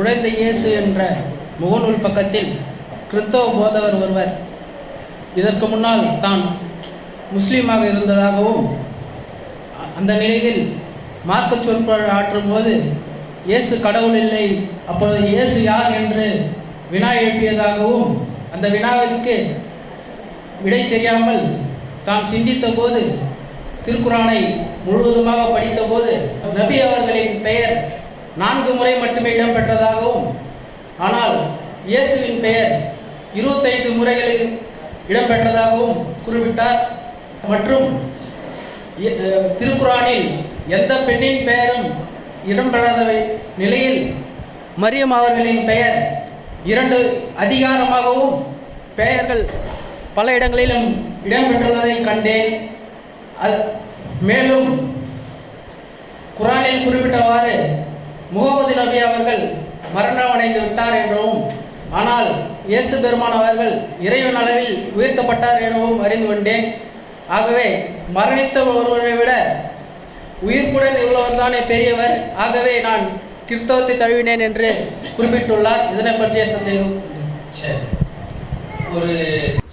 குழந்தை இயேசு என்ற முகநூல் பக்கத்தில் கிறிஸ்தவ போதவர் ஒருவர் இதற்கு முன்னால் தான் முஸ்லீமாக இருந்ததாகவும் அந்த நிலையில் மார்க்க சொற்பொழி ஆற்றும் போது இயேசு கடவுள் இல்லை அப்பொழுது இயேசு யார் என்று வினா எழுப்பியதாகவும் அந்த வினாவிற்கு விடை தெரியாமல் தான் சிந்தித்த போது திருக்குறானை முழுவதுமாக படித்தபோது நபி அவர்களின் பெயர் நான்கு முறை மட்டுமே இடம்பெற்றதாகவும் ஆனால் இயேசுவின் பெயர் இருபத்தைந்து முறைகளில் இடம்பெற்றதாகவும் குறிப்பிட்டார். மற்றும் திருக்குறானில் எந்த பெண்ணின் பெயரும் இடம்பெறாத நிலையில் மரியம் அவர்களின் பெயர் இரண்டு அதிகாரமாகவும் பெயர்கள் பல இடங்களிலும் இடம்பெற்றுள்ளதை கண்டேன். அது மேலும் குரானில் குறிப்பிட்டவாறு முகமது நபி அவர்கள் மரணம் அடைந்து விட்டார் என்றும் ஆனால் இயேசு பெருமான் அவர்கள் இறைவன் அளவில் உயர்த்தப்பட்டார் எனவும் அறிந்து கொண்டேன். ஆகவே மரணித்த ஒருவரை விட உயிர்ப்புடன் உள்ளவர் தானே பெரியவர். ஆகவே நான் கிறிஸ்தவத்தை தழுவினேன் என்று குறிப்பிட்டுள்ளார். இதனை பற்றிய சந்தேகம். ஒரு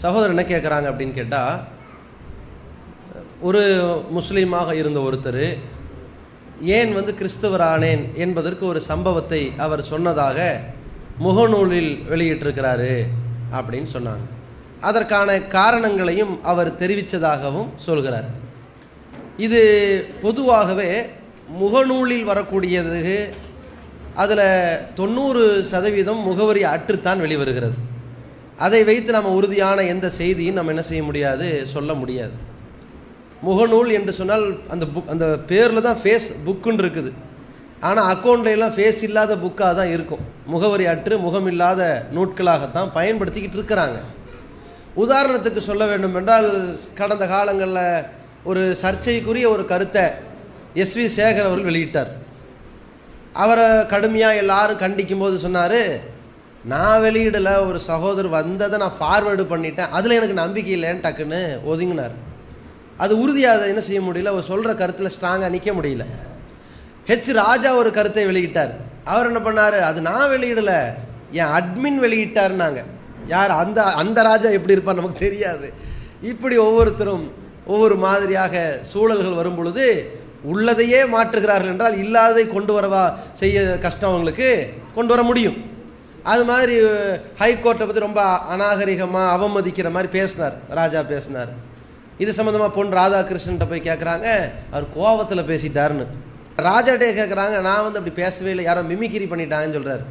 சகோதரர் என்ன கேட்குறாங்க அப்படின்னு கேட்டால் ஒரு முஸ்லீமாக இருந்த ஒருத்தர் ஏன் வந்து கிறிஸ்தவரானேன் என்பதற்கு ஒரு சம்பவத்தை அவர் சொன்னதாக முகநூலில் வெளியிட்டிருக்கிறாரு அப்படின்னு சொன்னாங்க. அதற்கான காரணங்களையும் அவர் தெரிவித்ததாகவும் சொல்கிறார். இது பொதுவாகவே முகநூலில் வரக்கூடியது அதில் தொண்ணூறு சதவீதம் முகவரி அற்றுத்தான் வெளிவருகிறது. அதை வைத்து நம்ம உறுதியான எந்த செய்தியும் நம்ம என்ன செய்ய முடியாது சொல்ல முடியாது. முகநூல் என்று சொன்னால் அந்த புக் அந்த பேரில் தான் ஃபேஸ் புக்குன்னு இருக்குது. ஆனால் அக்கௌண்ட்லாம் ஃபேஸ் இல்லாத புக்காக தான் இருக்கும். முகவரி அற்று முகமில்லாத நூட்களாகத்தான் பயன்படுத்திக்கிட்டு இருக்கிறாங்க. உதாரணத்துக்கு சொல்ல வேண்டும் என்றால் கடந்த காலங்களில் ஒரு சர்ச்சைக்குரிய ஒரு கருத்தை எஸ்வி சேகர் அவர்கள் வெளியிட்டார். அவரை கடுமையாக எல்லாரும் கண்டிக்கும் போது சொன்னார் நான் வெளியிடலை ஒரு சகோதரர் வந்ததை நான் ஃபார்வேர்டு பண்ணிட்டேன். அதில் எனக்கு நம்பிக்கை இல்லைன்னு டக்குன்னு ஒதுங்கினார். அது உறுதியாக என்ன செய்ய முடியல? அவர் சொல்கிற கருத்தில் ஸ்ட்ராங்காக நிற்க முடியல. ஹெச் ராஜா ஒரு கருத்தை வெளியிட்டார். அவர் என்ன பண்ணார்? அது நான் வெளியிடல. என் அட்மின் வெளியிட்டாருன்னாங்க. யார்? அந்த அந்த ராஜா எப்படி இருப்பார் நமக்கு தெரியாது. இப்படி ஒவ்வொருத்தரும் ஒவ்வொரு மாதிரியாக சூழல்கள் வரும் பொழுது உள்ளதையே மாற்றுகிறார்கள் என்றால் இல்லாததை கொண்டு வரவா செய்ய கஷ்டம் அவங்களுக்கு கொண்டு வர முடியும். அது மாதிரி ஹைகோர்ட்டை பற்றி ரொம்ப அநாகரிகமாக அவமதிக்கிற மாதிரி பேசினார். ராஜா பேசினார். இது சம்மந்தமாக பொன் ராதாகிருஷ்ணன்ட்ட போய் கேட்குறாங்க அவர் கோவத்தில் பேசிட்டாருன்னு. ராஜாட்டே கேட்குறாங்க நான் வந்து அப்படி பேசவே இல்லை யாரோ மிமிக்கிரி பண்ணிட்டாங்கன்னு சொல்கிறார்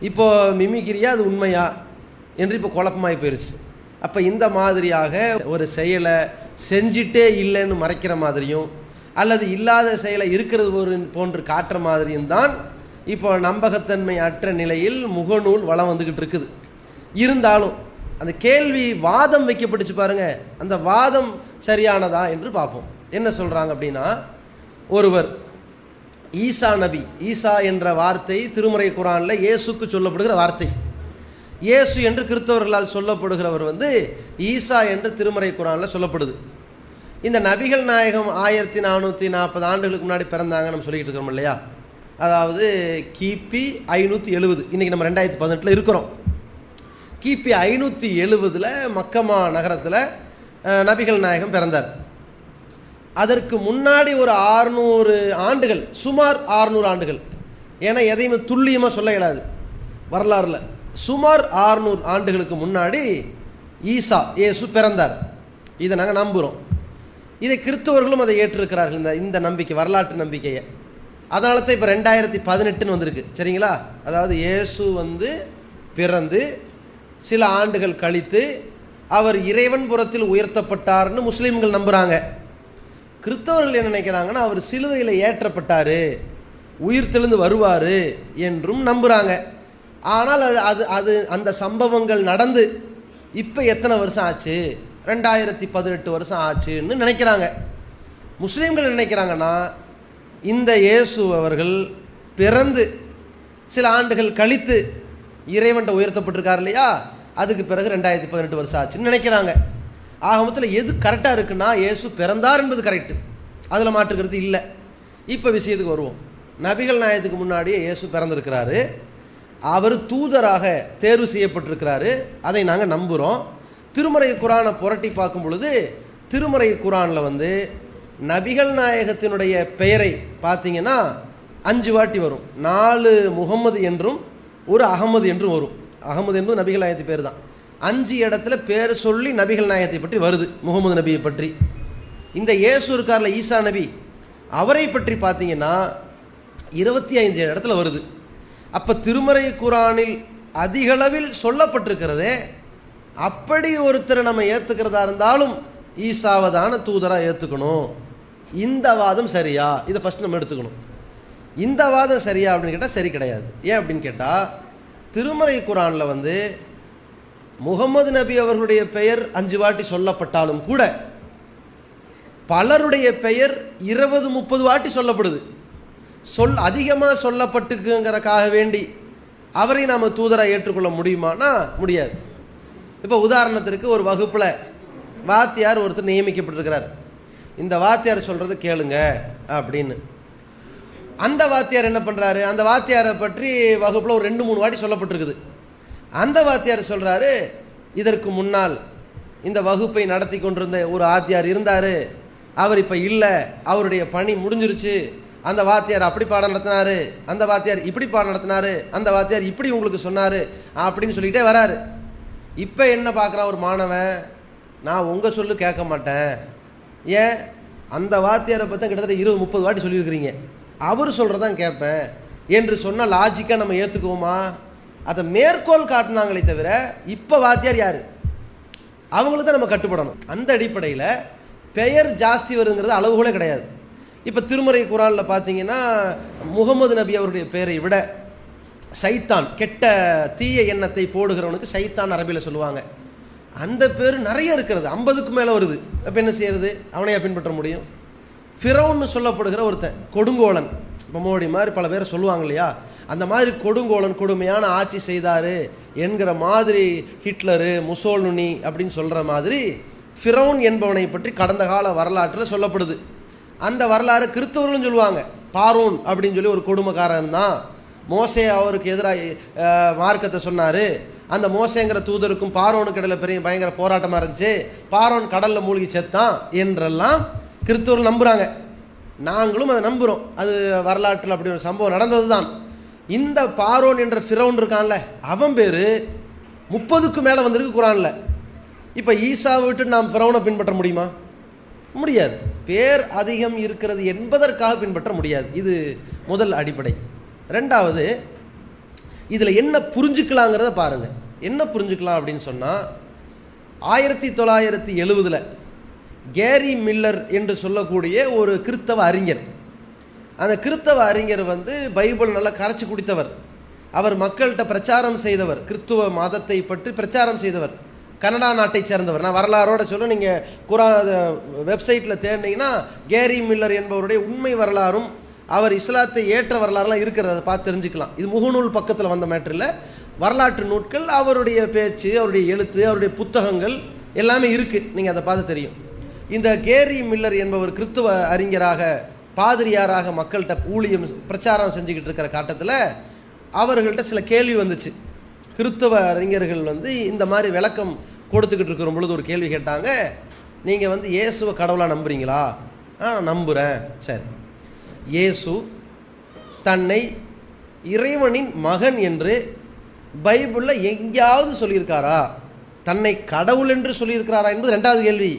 இப்போது மிமிக்கிரியா அது உண்மையா? என்று இப்போ குழப்பமாகி போயிடுச்சு அப்போ இந்த மாதிரியாக ஒரு செயலை செஞ்சிட்டே இல்லைன்னு மறைக்கிற மாதிரியும் அல்லது இல்லாத செயலை இருக்கிறது ஒரு போன்று காட்டுற மாதிரியும் தான் இப்போ நம்பகத்தன்மை அற்ற நிலையில் முகநூல் வளம் வந்துக்கிட்டு இருக்குது. இருந்தாலும் அந்த கேள்வி வாதம் வைக்கப்பட்டுச்சு பாருங்க. அந்த வாதம் சரியானதா என்று பார்ப்போம். என்ன சொல்றாங்க அப்படின்னா ஒருவர் ஈசா நபி ஈசா என்ற வார்த்தை திருமுறை குரானில் இயேசுக்கு சொல்லப்படுகிற வார்த்தை. இயேசு என்று கிறிஸ்தவர்களால் சொல்லப்படுகிறவர் வந்து ஈசா என்று திருமறை குரானில் சொல்லப்படுது. இந்த நபிகள் நாயகம் ஆயிரத்தி நானூற்றி நாற்பது ஆண்டுகளுக்கு முன்னாடி பிறந்தாங்க நம்ம சொல்லிக்கிட்டு இருக்கிறோம் இல்லையா? அதாவது கிபி ஐநூற்றி எழுபது. இன்றைக்கி நம்ம ரெண்டாயிரத்தி பதினெட்டில் இருக்கிறோம். கிபி ஐநூற்றி எழுபதில் மக்கமா நகரத்தில் நபிகள் நாயகம் பிறந்தார். அதற்கு முன்னாடி ஒரு ஆறுநூறு ஆண்டுகள் சுமார் ஆறுநூறு ஆண்டுகள். ஏன்னா எதையுமே துல்லியமாக சொல்ல இயலாது. வரலாறுல. சுமார் ஆறுநூறு ஆண்டுகளுக்கு முன்னாடி ஈசா இயேசு பிறந்தார். இதை நாங்கள் நம்புகிறோம் இதை கிறிஸ்தவர்களும் அதை ஏற்றிருக்கிறார்கள் இந்த இந்த நம்பிக்கை வரலாற்று நம்பிக்கையை. அதனால தான் இப்போ ரெண்டாயிரத்தி பதினெட்டுன்னு வந்திருக்கு. சரிங்களா? அதாவது இயேசு வந்து பிறந்து சில ஆண்டுகள் கழித்து அவர் இறைவன் புறத்தில் உயர்த்தப்பட்டார்னு முஸ்லீம்கள் நம்புகிறாங்க கிறிஸ்தவர்கள் என்ன நினைக்கிறாங்கன்னா அவர் சிலுவையில் ஏற்றப்பட்டார் உயிர் தெழுந்து வருவார் என்றும் நம்புகிறாங்க ஆனால் அது அது அது அந்த சம்பவங்கள் நடந்து இப்போ எத்தனை வருஷம் ஆச்சு? ரெண்டாயிரத்தி பதினெட்டு வருஷம் ஆச்சுன்னு நினைக்கிறாங்க. முஸ்லீம்கள் நினைக்கிறாங்கன்னா இந்த இயேசு அவர்கள் பிறந்து சில ஆண்டுகள் கழித்து இறைவன்ட்ட உயர்த்தப்பட்டிருக்கார் இல்லையா? அதுக்கு பிறகு ரெண்டாயிரத்தி பதினெட்டு வருஷம் ஆச்சுன்னு நினைக்கிறாங்க. ஆக மொத்தத்தில் எது கரெக்டாக இருக்குன்னா இயேசு பிறந்தார் என்பது கரெக்டு அதில் மாற்றுக்கிறது இல்லை. இப்போ விஷயத்துக்கு வருவோம். நபிகள் நாயத்துக்கு முன்னாடியே இயேசு பிறந்திருக்கிறாரு. அவர் தூதராக தேர்வு செய்யப்பட்டிருக்கிறாரு. அதை நாங்கள் நம்புகிறோம் திருமறை குரானை புரட்டி பார்க்கும் பொழுது திருமறை குரானில் வந்து நபிகள் நாயகத்தினுடைய பெயரை பார்த்தீங்கன்னா அஞ்சு வாட்டி வரும். நாலு முகம்மது என்றும் ஒரு அகமது என்றும் வரும். அகமது என்பது நபிகள் நாயகத்து பேர் தான். அஞ்சு இடத்துல பேர் சொல்லி நபிகள் நாயகத்தை பற்றி வருது. முகமது நபியை பற்றி. இந்த இயேசு இருக்கார்ல ஈசா நபி அவரை பற்றி பார்த்தீங்கன்னா இருபத்தி ஐந்து இடத்துல வருது. அப்போ திருமறை குரானில் அதிகளவில் சொல்லப்பட்டிருக்கிறதே அப்படி ஒருத்தரை நம்ம ஏற்றுக்கிறதா இருந்தாலும் ஈசாவதான தூதராக ஏற்றுக்கணும் இந்த வாதம் சரியா? இதை ஃபஸ்ட் நம்ம எடுத்துக்கணும். இந்த வாதம் சரியா அப்படின்னு கேட்டால் சரி கிடையாது. ஏன் அப்படின்னு கேட்டால் திருமறை குரானில் வந்து முகமது நபி அவர்களுடைய பெயர் அஞ்சு வாட்டி சொல்லப்பட்டாலும் கூட பலருடைய பெயர் இருபது முப்பது வாட்டி சொல்லப்படுது. சொல் அதிகமாக சொல்லப்பட்டுக்குங்கிறக்காக வேண்டி அவரை நாம் தூதராக ஏற்றுக்கொள்ள முடியுமானா முடியாது. இப்போ உதாரணத்திற்கு ஒரு வகுப்பில் வாத்தியார் ஒருத்தர் நியமிக்கப்பட்டிருக்கிறார். இந்த வாத்தியார் சொல்கிறது கேளுங்க அப்படின்னு. அந்த வாத்தியார் என்ன பண்ணுறாரு அந்த வாத்தியாரை பற்றி வகுப்பில் ஒரு ரெண்டு மூணு வாட்டி சொல்லப்பட்டிருக்குது. அந்த வாத்தியார் சொல்கிறாரு இதற்கு முன்னால் இந்த வகுப்பை நடத்தி கொண்டிருந்த ஒரு ஆத்தியார் இருந்தார். அவர் இப்போ இல்லை. அவருடைய பணி முடிஞ்சிருச்சு. அந்த வாத்தியார் அப்படி பாடம் நடத்தினாரு. அந்த வாத்தியார் இப்படி பாடம் நடத்தினாரு. அந்த வாத்தியார் இப்படி உங்களுக்கு சொன்னார். அப்படின்னு சொல்லிக்கிட்டே வராரு. இப்போ என்ன பார்க்குறான் ஒரு மாணவன்? நான் உங்கள் சொல்லு கேட்க மாட்டேன். ஏன்? அந்த வாத்தியாரை பற்றி கிட்டத்தட்ட இருபது முப்பது வாட்டி சொல்லியிருக்கிறீங்க. அவர் சொல்கிறதான் கேட்பேன். என்று சொன்னால் லாஜிக்காக நம்ம ஏற்றுக்குவோமா அதை மேற்கோள் காட்டினாங்களே தவிர இப்போ வாத்தியார் யார்? அவங்களுக்கு தான் நம்ம கட்டுப்படணும். அந்த அடிப்படையில் பெயர் ஜாஸ்தி வருங்கிறது அளவுகளே கிடையாது. இப்போ திருமறை குரானில் பார்த்தீங்கன்னா முகமது நபி அவருடைய பெயரை விட சைத்தான் கெட்ட தீய எண்ணத்தை போடுகிறவனுக்கு சைத்தான் அரபியில் சொல்லுவாங்க. அந்த பேர் நிறைய இருக்கிறது. ஐம்பதுக்கு மேலே வருது. அப்போ என்ன செய்யறது? அவனையா பின்பற்ற முடியும்? ஃபிரௌன்னு சொல்லப்படுகிற ஒருத்தன் கொடுங்கோலன். இப்போ மோடி மாதிரி பல பேர் சொல்லுவாங்க இல்லையா? அந்த மாதிரி கொடுங்கோலன் கொடுமையான ஆட்சி செய்தார் என்கிற மாதிரி ஹிட்லரு முசோலுனி அப்படின்னு சொல்கிற மாதிரி ஃபிரௌன் என்பவனை பற்றி கடந்த கால வரலாற்றில் சொல்லப்படுது. அந்த வரலாறு கிறிஸ்தவர்களும் சொல்லுவாங்க. பாரூன் அப்படின்னு சொல்லி ஒரு கொடுமைக்காரன் தான். மோசே அவருக்கு எதிராக மார்க்கத்தை சொன்னார். அந்த மோசேங்கிற தூதருக்கும் பாரோனுக்கு இடையில பெரிய பயங்கர போராட்டமாக இருந்துச்சு. பாரோன் கடலில் மூழ்கி செத்தான் என்றெல்லாம் கிறிஸ்தவர்கள் நம்புகிறாங்க நாங்களும் அதை நம்புகிறோம் அது வரலாற்றில் அப்படி ஒரு சம்பவம் நடந்தது தான் இந்த பாரோன் என்ற ஃபிரௌன் இருக்கான்ல அவன் பேர் முப்பதுக்கு மேலே வந்திருக்கு குரானில். இப்போ ஈசாவை விட்டு நாம் ஃபிரௌனை பின்பற்ற முடியுமா? முடியாது. பேர் அதிகம் இருக்கிறது என்பதற்காக பின்பற்ற முடியாது. இது முதல் அடிப்படை. ரெண்டாவது இதில் என்ன புரிஞ்சுக்கலாங்கிறத பாருங்கள் என்ன புரிஞ்சுக்கலாம் அப்படின்னு சொன்னால் ஆயிரத்தி தொள்ளாயிரத்தி எழுபதில் கேரி மில்லர் என்று சொல்லக்கூடிய ஒரு கிறித்தவ அறிஞர். அந்த கிறித்தவ அறிஞர் வந்து பைபிள் நல்லா கரைச்சி குடித்தவர். அவர் மக்கள்கிட்ட பிரச்சாரம் செய்தவர். கிறித்துவ மதத்தை பற்றி பிரச்சாரம் செய்தவர். கனடா நாட்டை சேர்ந்தவர். நான் வரலாறோட சொல்ல நீங்கள் குரா வெப்சைட்டில் தேடினீங்கன்னா கேரி மில்லர் என்பவருடைய உண்மை வரலாறும் அவர் இஸ்லாத்தை ஏற்ற வரலாறுலாம் இருக்கிறத. பார்த்து தெரிஞ்சுக்கலாம். இது முகநூல் பக்கத்தில் வந்த மேட்டரில் வரலாற்று நூட்கள் அவருடைய பேச்சு அவருடைய எழுத்து அவருடைய புத்தகங்கள் எல்லாமே இருக்குது நீங்கள் அதை பார்த்து தெரியும். இந்த கேரி மில்லர் என்பவர் கிறித்துவ அறிஞராக பாதிரியாராக மக்கள்கிட்ட ஊழியம் பிரச்சாரம் செஞ்சுக்கிட்டு இருக்கிற காட்டத்தில் அவர்கள்ட்ட சில கேள்வி வந்துச்சு. கிறித்தவ அறிஞர்கள் வந்து இந்த மாதிரி விளக்கம் கொடுத்துக்கிட்டு இருக்கிற பொழுது ஒரு கேள்வி கேட்டாங்க. நீங்கள் வந்து இயேசுவை கடவுளாக நம்புறீங்களா? ஆ நம்புகிறேன் சரி. இயேசு தன்னை இறைவனின் மகன் என்று பைபிளில் எங்கேயாவது சொல்லியிருக்காரா? தன்னை கடவுள் என்று சொல்லியிருக்கிறாரா என்பது ரெண்டாவது கேள்வி.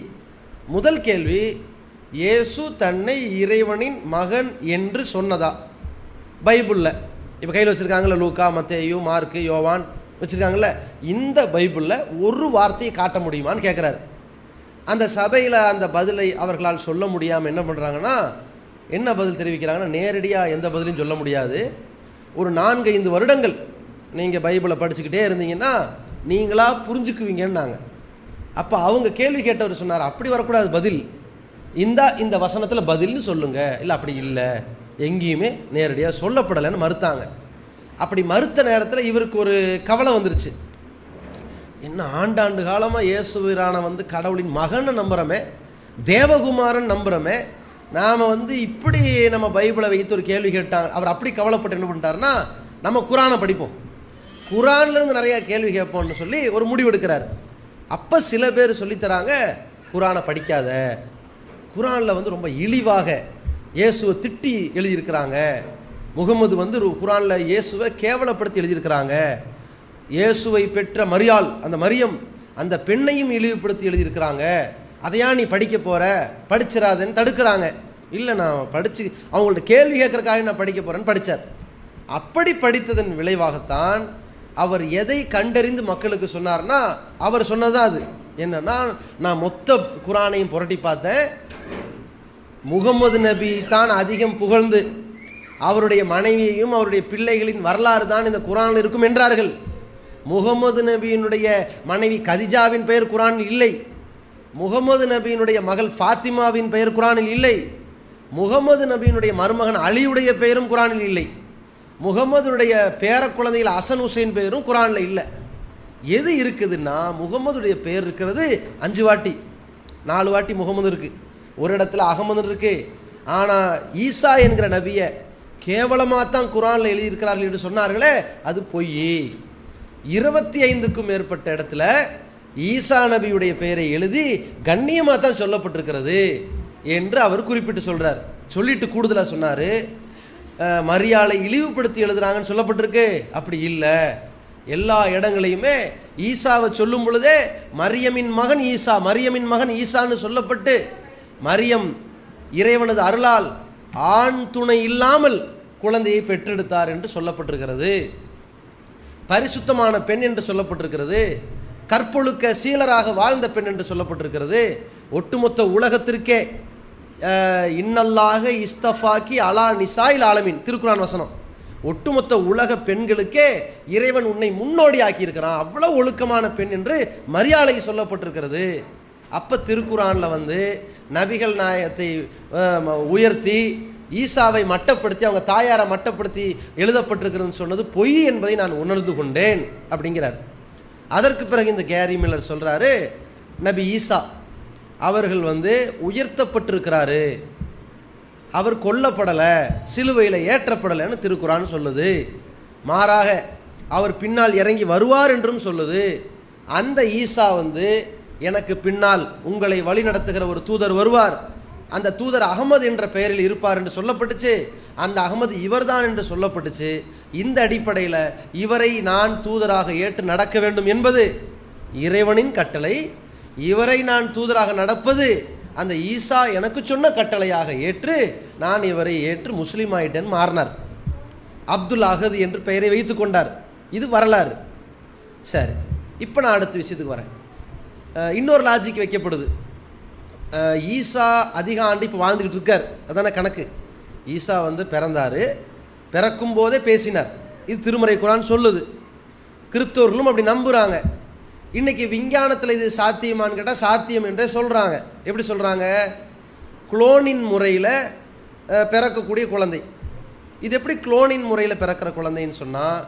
முதல் கேள்வி இயேசு தன்னை இறைவனின் மகன் என்று சொன்னதா? பைபிளில். இப்போ கையில் வச்சுருக்காங்களே லூக்கா மத்தேயு மார்க்கு யோவான் வச்சுருக்காங்கல்ல இந்த பைபிளில் ஒரு வார்த்தையை காட்ட முடியுமான்னு கேட்குறாரு அந்த சபையில் அந்த பதிலை அவர்களால் சொல்ல முடியாமல் என்ன பண்ணுறாங்கன்னா என்ன பதில் தெரிவிக்கிறாங்கன்னா நேரடியாக எந்த பதிலையும் சொல்ல முடியாது. ஒரு நான்கு ஐந்து வருடங்கள் நீங்கள் பைபிளை படிச்சுக்கிட்டே இருந்தீங்கன்னா நீங்களாக புரிஞ்சுக்குவீங்கன்னாங்க. அப்போ அவங்க கேள்வி கேட்டவர் சொன்னார் அப்படி வரக்கூடாது பதில். இந்த இந்த வசனத்தில் பதில்னு சொல்லுங்கள் இல்லை அப்படி இல்லை. எங்கேயுமே நேரடியாக சொல்லப்படலைன்னு மறுத்தாங்க. அப்படி மறுத்த நேரத்தில் இவருக்கு ஒரு கவலை வந்துருச்சு. என்ன ஆண்டாண்டு காலமாக இயேசுவீரான வந்து கடவுளின் மகனை நம்புகிறோமே தேவகுமாரன் நம்புகிறோமே நாம் வந்து இப்படி நம்ம பைபிளை வைத்து ஒரு கேள்வி கேட்டாங்க. அவர் அப்படி கவலைப்பட்டு என்ன பண்ணிட்டாருன்னா நம்ம குரானை படிப்போம். குரான்லேருந்து நிறையா கேள்வி கேட்போம்னு சொல்லி ஒரு முடிவு எடுக்கிறார். அப்போ சில பேர் சொல்லித்தராங்க குரானை படிக்காத. குரானில் வந்து ரொம்ப இழிவாக இயேசுவை திட்டி எழுதியிருக்கிறாங்க. முகமது வந்து குரானில் இயேசுவை கேவலப்படுத்தி எழுதியிருக்கிறாங்க. இயேசுவை பெற்ற மரியாள் அந்த மரியம் அந்த பெண்ணையும் இழிவுபடுத்தி எழுதியிருக்கிறாங்க. அதையா நீ படிக்க போகிற படிச்சிடாதேன்னு தடுக்கிறாங்க. இல்லை நான் படித்து அவங்கள்ட்ட கேள்வி கேட்கறக்காக நான் படிக்க போகிறேன்னு படித்தார் அப்படி படித்ததன் விளைவாகத்தான் அவர் எதை கண்டறிந்து மக்களுக்கு சொன்னார்னா அவர் சொன்னதான் அது. என்னன்னா நான் மொத்த குரானையும் புரட்டி பார்த்தேன். முகமது நபி தான் அதிகம் புகழ்ந்து அவருடைய மனைவியையும் அவருடைய பிள்ளைகளின் வரலாறு தான் இந்த குரானில் இருக்கும் என்றார்கள். முகமது நபியினுடைய மனைவி கதிஜாவின் பெயர் குரானில் இல்லை. முகமது நபியினுடைய மகள் ஃபாத்திமாவின் பெயர் குரானில் இல்லை. முகமது நபியினுடைய மருமகன் அலியுடைய பெயரும் குரானில் இல்லை. முகமதுடைய பேர குழந்தைகள் அசன் ஹுசைன் பேரும் குரானில் இல்லை. எது இருக்குதுன்னா முகமதுடைய பேர் இருக்கிறது அஞ்சு வாட்டி நாலு வாட்டி முகமது இருக்குது ஒரு இடத்துல அகமது இருக்கு. ஆனால் ஈசா என்கிற நபியை கேவலமாக தான் குரானில் எழுதியிருக்கிறார்கள் என்று சொன்னார்களே அது பொய் இருபத்தி ஐந்துக்கும் மேற்பட்ட இடத்துல ஈசா நபியுடைய பெயரை எழுதி கண்ணியமாக தான் சொல்லப்பட்டிருக்கிறது என்று அவர் குறிப்பிட்டு சொல்கிறார் சொல்லிட்டு கூடுதலாக சொன்னார் மரியாதை இழிவுபடுத்தி எழுதுறாங்கன்னு சொல்லப்பட்டிருக்கு. அப்படி இல்லை. எல்லா இடங்களையுமே ஈசாவை சொல்லும் பொழுதே மரியமின் மகன் ஈசா மரியமின் மகன் ஈசான்னு சொல்லப்பட்டு மரியம் இறைவனது அருளால் ஆண் துணை இல்லாமல் குழந்தையை பெற்றெடுத்தார் என்று சொல்லப்பட்டிருக்கிறது. பரிசுத்தமான பெண் என்று சொல்லப்பட்டிருக்கிறது. கற்பொழுக்க சீலராக வாழ்ந்த பெண் என்று சொல்லப்பட்டிருக்கிறது. ஒட்டுமொத்த உலகத்திற்கே இன்னல்லாக இஸ்தஃபாக்கி அலா நிசாயில் ஆலமின். திருக்குறான் வசனம். ஒட்டுமொத்த உலக பெண்களுக்கே இறைவன் உன்னை முன்னோடி ஆக்கியிருக்கிறான் அவ்வளோ ஒழுக்கமான பெண் என்று மரியாதை சொல்லப்பட்டிருக்கிறது. அப்போ திருக்குறானில் வந்து நபிகள் நாயகத்தை உயர்த்தி ஈசாவை மட்டப்படுத்தி அவங்க தாயாரை மட்டப்படுத்தி எழுதப்பட்டிருக்கிறதுன்னு சொன்னது பொய் என்பதை நான் உணர்ந்து கொண்டேன் அப்படிங்கிறார். அதற்கு பிறகு இந்த கேரி மில்லர் சொல்கிறாரு நபி ஈசா அவர்கள் வந்து உயர்த்தப்பட்டிருக்கிறாரு. அவர் கொல்லப்படலை சிலுவையில் ஏற்றப்படலைன்னு திருக்குறான் சொல்லுது. மாறாக அவர் பின்னால் இறங்கி வருவார் என்றும் சொல்லுது. அந்த ஈசா வந்து எனக்கு பின்னால் உங்களை வழிநடத்துகிற ஒரு தூதர் வருவார். அந்த தூதர் அகமது என்ற பெயரில் இருப்பார் என்று சொல்லப்பட்டுச்சு. அந்த அகமது இவர்தான் என்று சொல்லப்பட்டுச்சு. இந்த அடிப்படையில் இவரை நான் தூதராக ஏற்று நடக்க வேண்டும் என்பது இறைவனின் கட்டளை இவரை நான் தூதராக நடப்பது அந்த ஈசா எனக்கு சொன்ன கட்டளையாக ஏற்று நான் இவரை ஏற்று முஸ்லீம் ஆயிட்டேன் மாறினார். அப்துல் அகது என்று பெயரை வைத்து கொண்டார். இது வரலாறு. சரி இப்போ நான் அடுத்த விஷயத்துக்கு வரேன். இன்னொரு லாஜிக் வைக்கப்படுது. ஈசா அதிக ஆண்டு இப்போ வாழ்ந்துக்கிட்டு இருக்கார். அதான கணக்கு. ஈசா வந்து பிறந்தார். பிறக்கும் போதே பேசினார். இது திருமறை குரான் சொல்லுது. கிறிஸ்தவர்களும் அப்படி நம்புகிறாங்க இன்னைக்கு விஞ்ஞானத்தில் இது சாத்தியமான்னு கேட்டால் சாத்தியம் என்றே சொல்கிறாங்க எப்படி சொல்கிறாங்க குளோனின் முறையில் பிறக்கக்கூடிய குழந்தை. இது எப்படி குளோனின் முறையில் பிறக்கிற குழந்தைன்னு சொன்னால்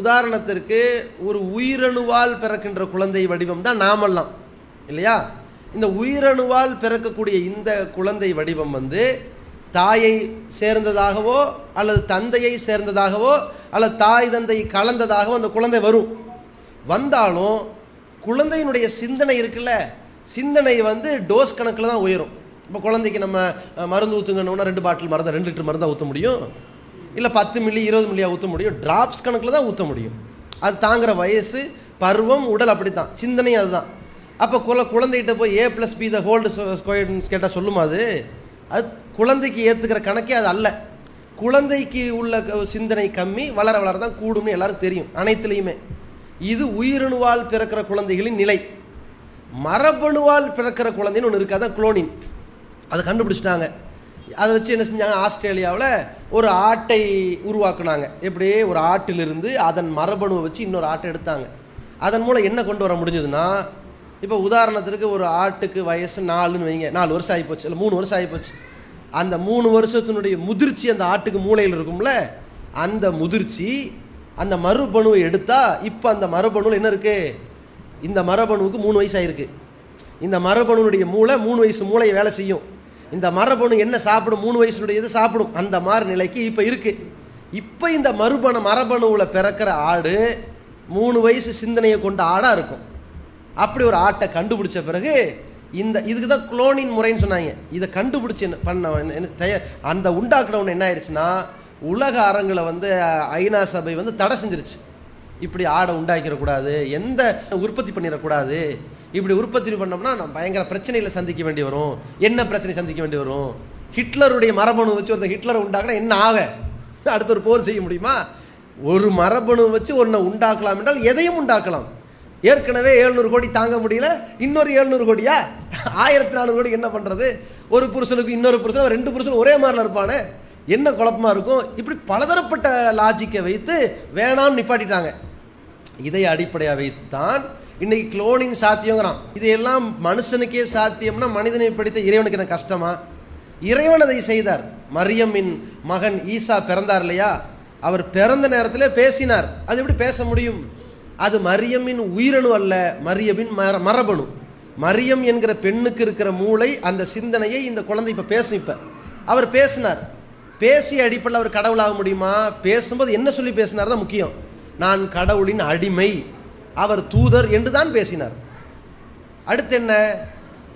உதாரணத்திற்கு ஒரு உயிரணுவால் பிறக்கின்ற குழந்தை வடிவம் தான் நாமெல்லாம். இல்லையா? இந்த உயிரணுவால் பிறக்கக்கூடிய இந்த குழந்தை வடிவம் வந்து தாயை சேர்ந்ததாகவோ அல்லது தந்தையை சேர்ந்ததாகவோ அல்லது தாய் தந்தை கலந்ததாகவோ அந்த குழந்தை வரும். வந்தாலும் குழந்தையினுடைய சிந்தனை இருக்குல்ல சிந்தனை வந்து டோஸ் கணக்கில் தான் உயரும். இப்போ குழந்தைக்கு நம்ம மருந்து ஊற்றுங்கன்னா ரெண்டு பாட்டில் மருந்தை ரெண்டு லிட்டர் மருந்தாக ஊற்ற முடியும்? இல்லை பத்து மில்லி இருபது மில்லியாக ஊற்ற முடியும்? ட்ராப்ஸ் கணக்கில் தான் ஊற்ற முடியும். அது தாங்குற வயசு பருவம் உடல் அப்படி தான் சிந்தனையும் அதுதான். அப்போ குல குழந்தைகிட்ட போய் A plus B the whole ஸ்கொயர்னு கேட்டால் சொல்லுமா அது? அது குழந்தைக்கு ஏற்றுக்கிற கணக்கே அது அல்ல. குழந்தைக்கு உள்ள சிந்தனை கம்மி வளர வளர தான் கூடும்னு எல்லாருக்கும் தெரியும். அனைத்துலேயுமே. இது உயிரணுவால் பிறக்கிற குழந்தைகளின் நிலை. மரபணுவால் பிறக்கிற குழந்தைன்னு ஒன்று இருக்குது அதான் குளோனின். அதை கண்டுபிடிச்சிட்டாங்க. அதை வச்சு என்ன செஞ்சாங்க? ஆஸ்திரேலியாவில் ஒரு ஆட்டை உருவாக்குனாங்க. எப்படியே ஒரு ஆட்டிலிருந்து அதன் மரபணுவை வச்சு இன்னொரு ஆட்டை எடுத்தாங்க. அதன் மூலம் என்ன கொண்டு வர முடிஞ்சதுன்னா இப்போ உதாரணத்திற்கு ஒரு ஆட்டுக்கு வயசு நாலுன்னு வைங்க. நாலு வருஷம் ஆகிப்போச்சு இல்லை மூணு வருஷம் ஆகிப்போச்சு. அந்த மூணு வருஷத்தினுடைய முதிர்ச்சி அந்த ஆட்டுக்கு மூளையில் இருக்கும்ல அந்த முதிர்ச்சி அந்த மரபணுவை எடுத்தா இப்போ அந்த மரபணுவில் என்ன இருக்கு? இந்த மரபணுவுக்கு மூணு வயசு ஆயிருக்கு இந்த மரபணுனுடைய மூளை மூணு வயசு மூளையை வேலை செய்யும். இந்த மரபணு என்ன சாப்பிடும்? மூணு வயசுனுடைய இது சாப்பிடும். அந்த மாதிரி நிலைக்கு இப்போ இருக்கு. இப்போ இந்த மறுபணு மரபணுவில் பிறக்கிற ஆடு மூணு வயசு சிந்தனையை கொண்ட ஆடாக இருக்கும். அப்படி ஒரு ஆட்டை கண்டுபிடிச்ச பிறகு இந்த இதுக்கு தான் குளோனின் முறைன்னு சொன்னாங்க. இதை கண்டுபிடிச்சி என்ன பண்ண தய- அந்த உண்டாக்குனவன் என்ன ஆயிடுச்சுன்னா உலக அரங்கில் வந்து ஐநா சபை வந்து தடை செஞ்சிருச்சு. இப்படி ஆடை உண்டாக்கிடக்கூடாது எந்த உற்பத்தி பண்ணிடக்கூடாது இப்படி உற்பத்தி பண்ணோம்னா நம்ம பயங்கர பிரச்சனைகளை சந்திக்க வேண்டி வரும். என்ன பிரச்சனை சந்திக்க வேண்டி வரும்? ஹிட்லருடைய மரபணு வச்சு ஒருத்தர் ஹிட்லரை உண்டாக்குனா என்ன ஆக? அடுத்த ஒரு போர் செய்ய முடியுமா? ஒரு மரபணு வச்சு ஒன்றை உண்டாக்கலாம் என்றால் எதையும் உண்டாக்கலாம். ஏற்கனவே எழுநூறு கோடி தாங்க முடியல இன்னொரு எழுநூறு கோடியா? ஆயிரத்தி நானூறு கோடி என்ன பண்ணுறது ஒரு புருஷனுக்கு இன்னொரு புருஷன் ரெண்டு புருஷன் ஒரே மாதிரில இருப்பானே? என்ன குழப்பமா இருக்கும் இப்படி பலதரப்பட்ட லாஜிக்கை வைத்து வேணாம்னு நிப்பாட்டிட்டாங்க. இதை அடிப்படையாக வைத்து தான் இன்னைக்கு குளோனிங் சாத்தியங்கிறான். இதையெல்லாம் மனுஷனுக்கே சாத்தியம்னா மனிதனை படித்த இறைவனுக்கு என்ன கஷ்டமா? இறைவன் அதை செய்தார். மரியமின் மகன் ஈசா பிறந்தார் இல்லையா? அவர் பிறந்த நேரத்தில் பேசினார். அது எப்படி பேச முடியும்? அது மரியமின் உயிரணு அல்ல மரியமின் மர மரபணு. மரியம் என்கிற பெண்ணுக்கு இருக்கிற மூளை அந்த சிந்தனையை இந்த குழந்தை இப்போ பேசும் இப்போ. அவர் பேசினார். பேசிய அடிப்படையில் அவர் கடவுளாக முடியுமா? பேசும்போது என்ன சொல்லி பேசினார் தான் முக்கியம். நான் கடவுளின் அடிமை. அவர் தூதர் என்று தான் பேசினார். அடுத்து என்ன?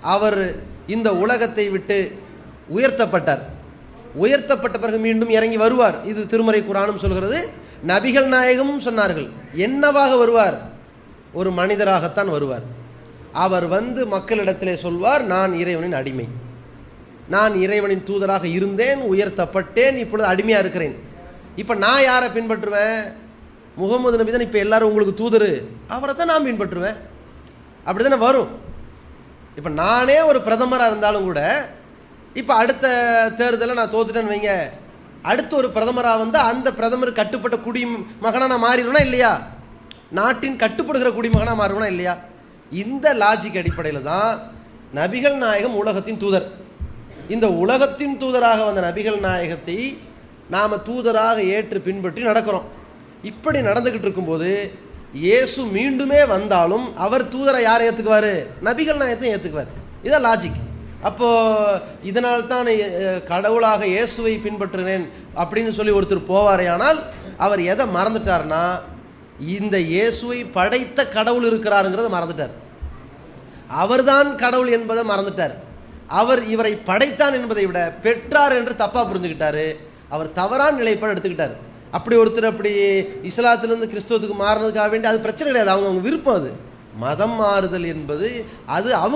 அவர் இந்த உலகத்தை விட்டு உயர்த்தப்பட்டார். உயர்த்தப்பட்ட பிறகு மீண்டும் இறங்கி வருவார். இது திருமறை குரானும் சொல்கிறது. நபிகள் நாயகமும் சொன்னார்கள். என்னவாக வருவார்? ஒரு மனிதராகத்தான் வருவார். அவர் வந்து மக்களிடத்திலே சொல்வார் நான் இறைவனின் அடிமை. நான் இறைவனின் தூதராக இருந்தேன் உயர்த்தப்பட்டேன் இப்பொழுது அடிமையாக இருக்கிறேன். இப்போ நான் யாரை பின்பற்றுவேன்? முகமது நபி தான் இப்போ எல்லாரும் உங்களுக்கு தூதர். அவரை தான் நான் பின்பற்றுவேன். அப்படி தானே வரும். இப்போ நானே ஒரு பிரதமராக இருந்தாலும் கூட இப்போ அடுத்த தேர்தலில் நான் தோத்துட்டேன்னு வைங்க. அடுத்த ஒரு பிரதமராக வந்து அந்த பிரதமர் கட்டுப்பட்ட குடி மகனாக நான் மாறிடுவேனா இல்லையா? நாட்டின் கட்டுப்படுகிற குடிமகனாக மாறுவேனா இல்லையா? இந்த லாஜிக் அடிப்படையில் தான் நபிகள் நாயகம் உலகத்தின் தூதர். இந்த உலகத்தின் தூதராக வந்த நபிகள் நாயகத்தை நாம் தூதராக ஏற்று பின்பற்றி நடக்கிறோம். இப்படி நடந்துக்கிட்டு இருக்கும்போது இயேசு மீண்டுமே வந்தாலும் அவர் தூதரை யாரை ஏற்றுக்குவார் நபிகள் நாயகத்தையும் ஏற்றுக்குவார் இதான் லாஜிக் அப்போது இதனால் தான் கடவுளாக இயேசுவை பின்பற்றுகிறேன் அப்படின்னு சொல்லி ஒருத்தர் போவாரேயானால் அவர் எதை மறந்துட்டார்னா இந்த இயேசுவை படைத்த கடவுள் இருக்கிறாருங்கிறத மறந்துட்டார். அவர்தான் கடவுள் என்பதை மறந்துட்டார். அவர் இவரை படைத்தான் என்பதை விட பெற்றார் என்று தப்பா புரிஞ்சுக்கிட்டாரு. அவர் தவறான நிலைப்பாடு எடுத்துக்கிட்டார். அப்படி ஒருத்தர் அப்படி இஸ்லாத்திலிருந்து கிறிஸ்துவத்துக்கு மாறினதுக்காக வேண்டி அது பிரச்சனை கிடையாது. அவங்க அவங்க விருப்பம் அது. மதம் மாறுதல் என்பது அது அவங்க